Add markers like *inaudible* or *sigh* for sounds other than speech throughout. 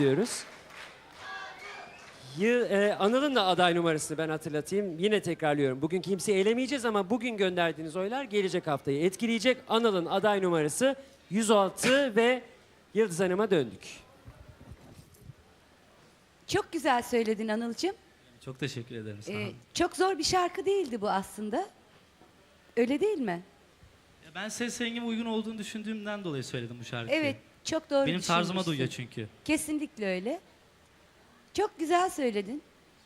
istiyoruz. E, Anıl'ın da aday numarasını ben hatırlatayım. Yine tekrarlıyorum. Bugün kimseyi elemeyeceğiz ama bugün gönderdiğiniz oylar gelecek haftayı etkileyecek. Anıl'ın aday numarası 106 *laughs* ve Yıldız Hanım'a döndük. Çok güzel söyledin Anılcığım. Çok teşekkür ederim. Sağ Ee, çok zor bir şarkı değildi bu aslında. Öyle değil mi? Ya ben ses rengime uygun olduğunu düşündüğümden dolayı söyledim bu şarkıyı. Evet, çok doğru Benim tarzıma düşünmüşsün. duyuyor çünkü. Kesinlikle öyle. Çok güzel söyledin.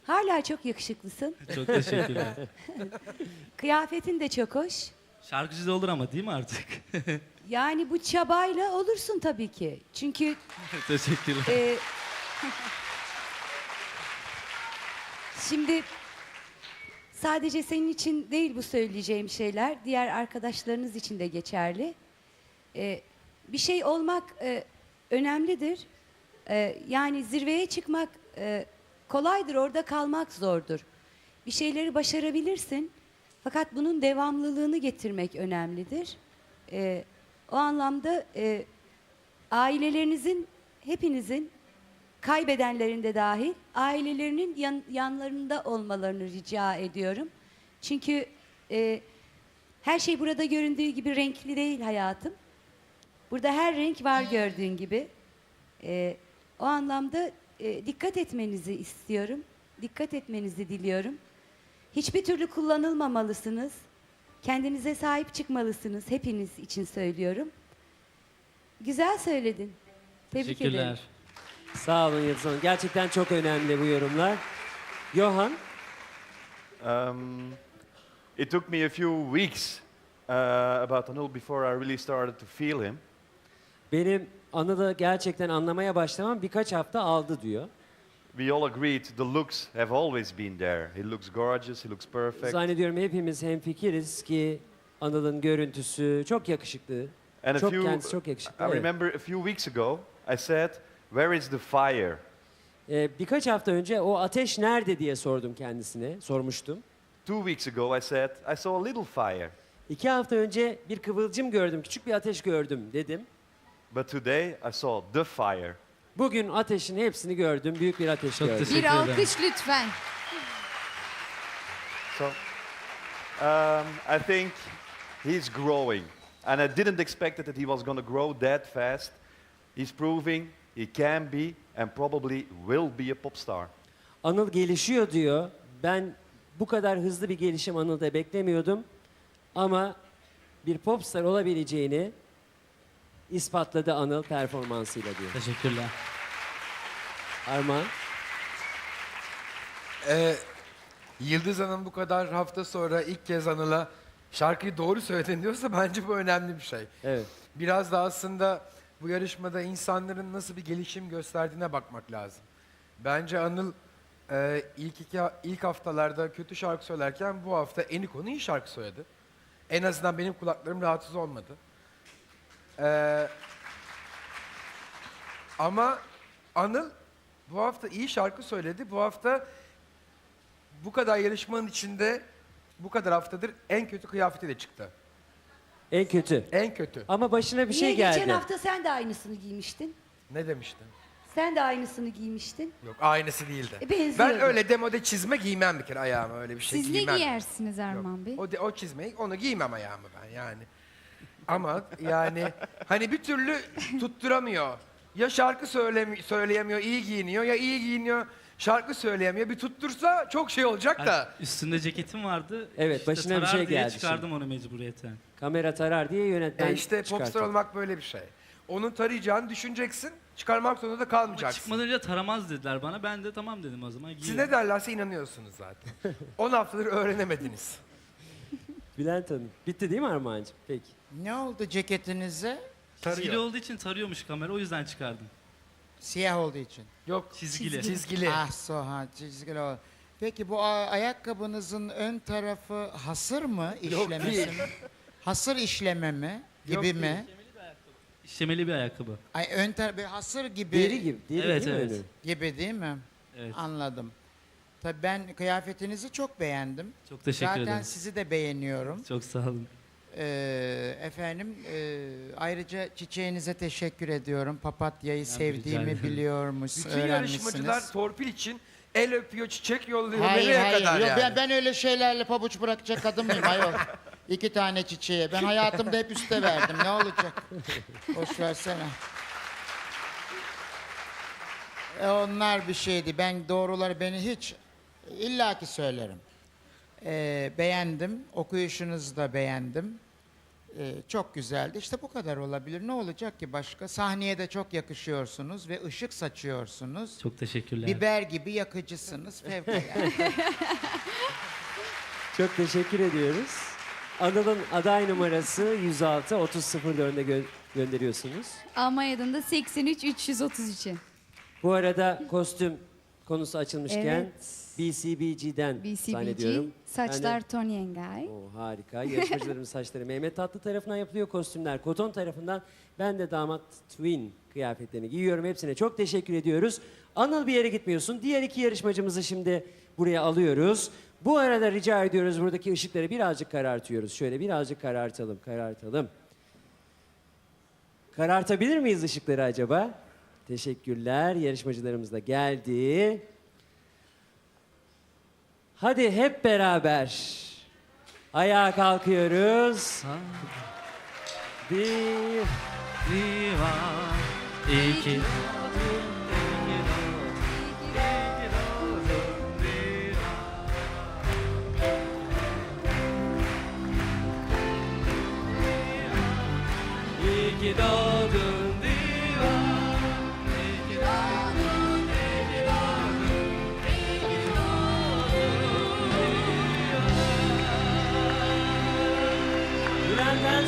Hala çok yakışıklısın. *laughs* Çok teşekkürler. *laughs* Kıyafetin de çok hoş. Şarkıcı da olur ama değil mi artık? *laughs* Yani bu çabayla olursun tabii ki. Çünkü teşekkürler. e, şimdi sadece senin için değil bu söyleyeceğim şeyler, diğer arkadaşlarınız için de geçerli. E, bir şey olmak e, önemlidir. E, yani zirveye çıkmak e, kolaydır, orada kalmak zordur. Bir şeyleri başarabilirsin. Fakat bunun devamlılığını getirmek önemlidir. E, o anlamda e, ailelerinizin, hepinizin kaybedenlerin de dahil ailelerinin yan- yanlarında olmalarını rica ediyorum. Çünkü e, her şey burada göründüğü gibi renkli değil hayatım. Burada her renk var gördüğün gibi. E, o anlamda e, dikkat etmenizi istiyorum. Dikkat etmenizi diliyorum. Hiçbir türlü kullanılmamalısınız. Kendinize sahip çıkmalısınız. Hepiniz için söylüyorum. Güzel söyledin. Tebrik ederim. Teşekkürler. Sağ olun Yıldız Hanım. Gerçekten çok önemli bu yorumlar. Johan, Um, it took me a few weeks uh, about Anul before I really started to feel him. Benim Anıl'ı gerçekten anlamaya başlamam birkaç hafta aldı diyor. We all agreed the looks have always been there. He looks gorgeous, he looks perfect. Zannediyorum hepimiz hemfikiriz ki Anıl'ın görüntüsü çok yakışıklı. And a çok few, kendisi çok yakışıklı. I evet. remember a few weeks ago, I said, "Where is the fire?" Ee, birkaç hafta önce o ateş nerede diye sordum kendisine, sormuştum. Two weeks ago, I said, "I saw a little fire." İki hafta önce bir kıvılcım gördüm, küçük bir ateş gördüm dedim. But today, I saw the fire. Bugün ateşin hepsini gördüm, büyük bir ateş Çok gördüm. teşekkür Bir ederim. alkış lütfen. So, um, I think he's growing, and I didn't expect it that he was going to grow that fast. He's proving he can be and probably will be a pop star. Anıl gelişiyor diyor. Ben bu kadar hızlı bir gelişim Anıl'da beklemiyordum. Ama bir popstar olabileceğini ispatladı Anıl performansıyla diyor. Teşekkürler. Armağan. Ee, Yıldız Hanım bu kadar hafta sonra ilk kez Anıl'a şarkıyı doğru söyledin diyorsa bence bu önemli bir şey. Evet. Biraz da aslında bu yarışmada insanların nasıl bir gelişim gösterdiğine bakmak lazım. Bence Anıl e, ilk iki, ilk haftalarda kötü şarkı söylerken bu hafta Eniko'nun iyi şarkı söyledi. En azından benim kulaklarım rahatsız olmadı. Ee, ama Anıl bu hafta iyi şarkı söyledi. Bu hafta bu kadar yarışmanın içinde bu kadar haftadır en kötü kıyafeti de çıktı. En kötü. En kötü. Ama başına bir şey Niye geçen geldi. hafta sen de aynısını giymiştin? Ne demiştin? Sen de aynısını giymiştin. Yok aynısı değildi. E, benziyordu. ben öyle demode çizme giymem bir kere ayağıma öyle bir şey Siz ne giymem. giyersiniz Yok. Erman Bey? O, de, o çizmeyi onu giymem ayağıma ben yani. Ama yani hani bir türlü tutturamıyor. Ya şarkı söylemi- söyleyemiyor, iyi giyiniyor ya iyi giyiniyor, şarkı söyleyemiyor. Bir tuttursa çok şey olacak da. Yani üstünde ceketim vardı. Evet, başına bir tarar şey diye geldi çıkardım onu mecburiyetten. Kamera tarar diye yönetmen E işte popstar çıkartıyor. olmak böyle bir şey. Onun tarayacağını düşüneceksin, çıkarmak zorunda da Ama kalmayacaksın. çıkmadan önce taramaz dediler bana. Ben de tamam dedim o zaman. Siz ne derlerse inanıyorsunuz zaten. *laughs* 10 haftadır öğrenemediniz. Bülent Hanım. Bitti değil mi Armağan'cığım? Peki. Ne oldu ceketinize? Çizgili Tarıyor. olduğu için tarıyormuş kamera o yüzden çıkardım. Siyah olduğu için. Yok Çizgili. çizgili. Ah so ha çizgili o. Peki bu a- ayakkabınızın ön tarafı hasır mı işlemesi mi? Hasır işleme mi? Gibi Yok, mi? İşlemeli bir ayakkabı. Ay ön tarafı hasır gibi Deri gibi. Deri Evet, değil mi evet. önü? gibi değil mi? Evet. Anladım. Tabii ben kıyafetinizi çok beğendim. Çok teşekkür Zaten ederim. sizi de beğeniyorum. Çok sağ olun. Ee, efendim e, ayrıca çiçeğinize teşekkür ediyorum. Papatyayı rica sevdiğimi biliyormuş, Bütün yarışmacılar torpil için el öpüyor, çiçek yolluyor. Hayır Nereye hayır. kadar Yok, yani? ben, ben öyle şeylerle pabuç bırakacak kadın mıyım ayol? İki tane çiçeğe. Ben hayatımda hep üste verdim. Ne olacak? Boş versene. E onlar bir şeydi. Ben doğruları beni hiç illaki söylerim. E, beğendim. Okuyuşunuzu da beğendim. E, çok güzeldi. İşte bu kadar olabilir. Ne olacak ki başka? Sahneye de çok yakışıyorsunuz ve ışık saçıyorsunuz. Çok teşekkürler. Biber gibi yakıcısınız. Fevkalade. *laughs* Çok teşekkür ediyoruz. Anıl'ın aday numarası 106 3004'e gö- gönderiyorsunuz. Almanya'dan da 83 333'e. Bu arada kostüm konusu açılmışken Evet. BCBG'den zannediyorum. BCBG, saçlar Tony Engel. O harika. Yarışmacılarımın *laughs* saçları Mehmet Tatlı tarafından yapılıyor. Kostümler Koton tarafından. Ben de damat twin kıyafetlerini giyiyorum. Hepsine çok teşekkür ediyoruz. Anıl bir yere gitmiyorsun. Diğer iki yarışmacımızı şimdi buraya alıyoruz. Bu arada rica ediyoruz buradaki ışıkları birazcık karartıyoruz. Şöyle birazcık karartalım, karartalım. Karartabilir miyiz ışıkları acaba? Teşekkürler. Yarışmacılarımız da geldi. Hadi hep beraber ayağa kalkıyoruz. Bir, Viva, iyi ki iyi ki doğdun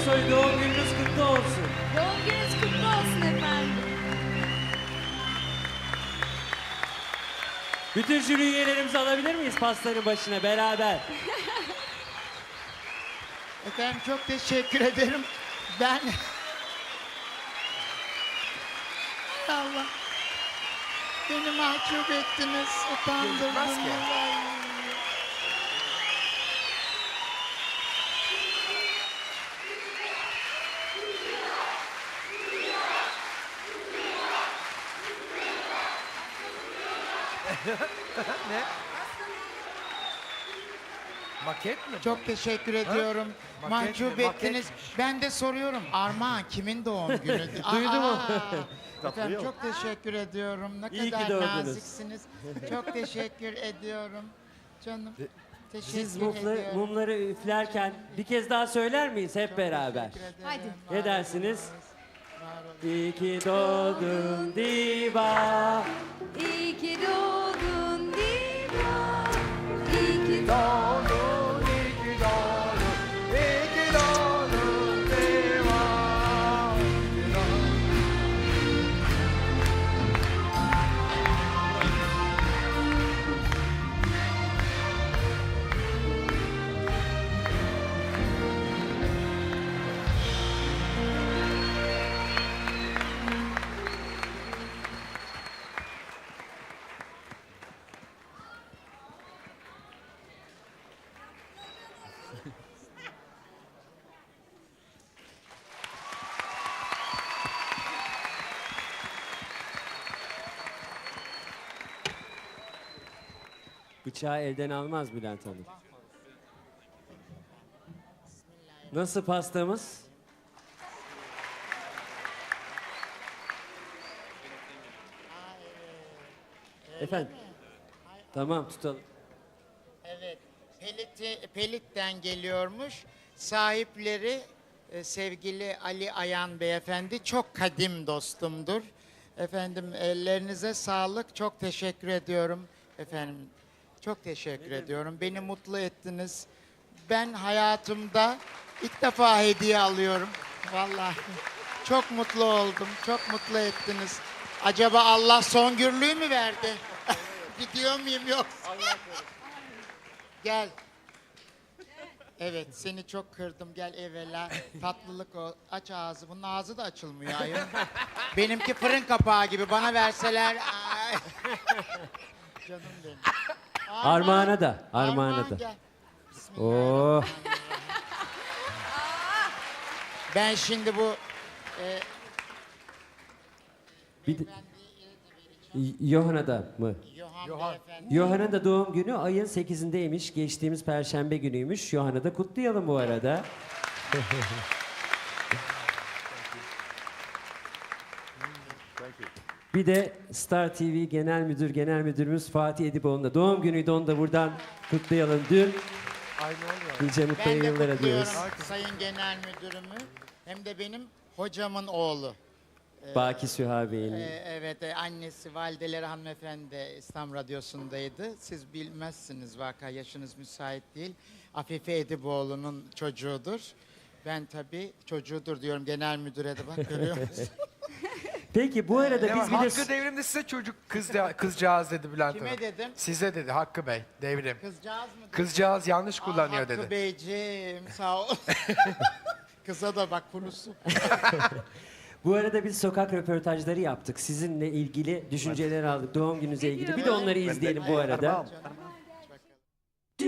Ersoy doğum gününüz kutlu olsun. Doğum gününüz kutlu olsun efendim. Bütün jüri üyelerimizi alabilir miyiz pastanın başına beraber? *laughs* Efendim çok teşekkür ederim. Ben... *laughs* Allah. Beni mahcup ettiniz, utandırdınız. *laughs* Maket mi? Çok teşekkür ediyorum. Maket Mahcup mi? ettiniz. Maketmiş. Ben de soruyorum. Armağan kimin doğum *laughs* günü? Duydu mu? Efendim çok teşekkür ediyorum. Ne İyi ki kadar doğdunuz. naziksiniz. çok teşekkür ediyorum. Canım. Teşekkür Siz mumları, ediyorum. mumları üflerken bir kez daha söyler miyiz hep beraber? Teşekkür ederim. Hadi. Ne dersiniz? İyi ki doğdun diva. İyi ki doğdun Bıçağı elden almaz Bülent Hanım. Nasıl pastamız? Efendim? Tamam tutalım. Evet. Pelit'i, Pelit'ten geliyormuş. Sahipleri e, sevgili Ali Ayan beyefendi çok kadim dostumdur. Efendim ellerinize sağlık. Çok teşekkür ediyorum. Efendim çok teşekkür ediyorum. Beni mutlu ettiniz. Ben hayatımda ilk defa hediye alıyorum. Vallahi çok mutlu oldum. Çok mutlu ettiniz. Acaba Allah songürlüğü mü verdi? *laughs* Gidiyor muyum yok? Gel. Evet seni çok kırdım gel evvela. Tatlılık o. Aç ağzı. Bunun ağzı da açılmıyor ayol. Benimki fırın kapağı gibi bana verseler. Ay. *laughs* Canım benim. Armağana da, armağana Armağan da. gel. Oo. Bismillahirrahmanirrahim. Ben şimdi bu e, Bir de, Y- Johanna'da mı? Johan. beyefendi da doğum günü ayın 8'indeymiş. Geçtiğimiz perşembe günüymüş. Yohanna da kutlayalım bu arada. Bir de Star TV Genel Müdür Genel Müdürümüz Fatih Edipoğlu'nun da doğum günüydü. Onu da buradan kutlayalım. Dün Aynı oluyor. nice mutlu ben de yıllara kutluyorum diyoruz. Sayın Genel Müdürümü. Hem de benim hocamın oğlu. Baki Süha Bey'in. Ee, evet, e, annesi valideleri hanımefendi İslam Radyosu'ndaydı. Siz bilmezsiniz vaka yaşınız müsait değil. Afife Ediboğlu'nun çocuğudur. Ben tabii çocuğudur diyorum genel müdüre de bak görüyor *laughs* musun? Peki bu arada Ne biz bir de... Hakkı devrimde size çocuk kız kızcağız dedi Bülent Kime Hanım. dedim? Size dedi Hakkı Bey devrim. Kızcağız mı? Kızcağız yanlış kullanıyor Hakkı dedi. Beyciğim sağ ol. *laughs* Kıza da bak konuşsun. *laughs* Bu arada biz sokak röportajları yaptık. Sizinle ilgili düşünceleri aldık. Doğum gününüzle ilgili. Bir de onları izleyelim bu arada. do.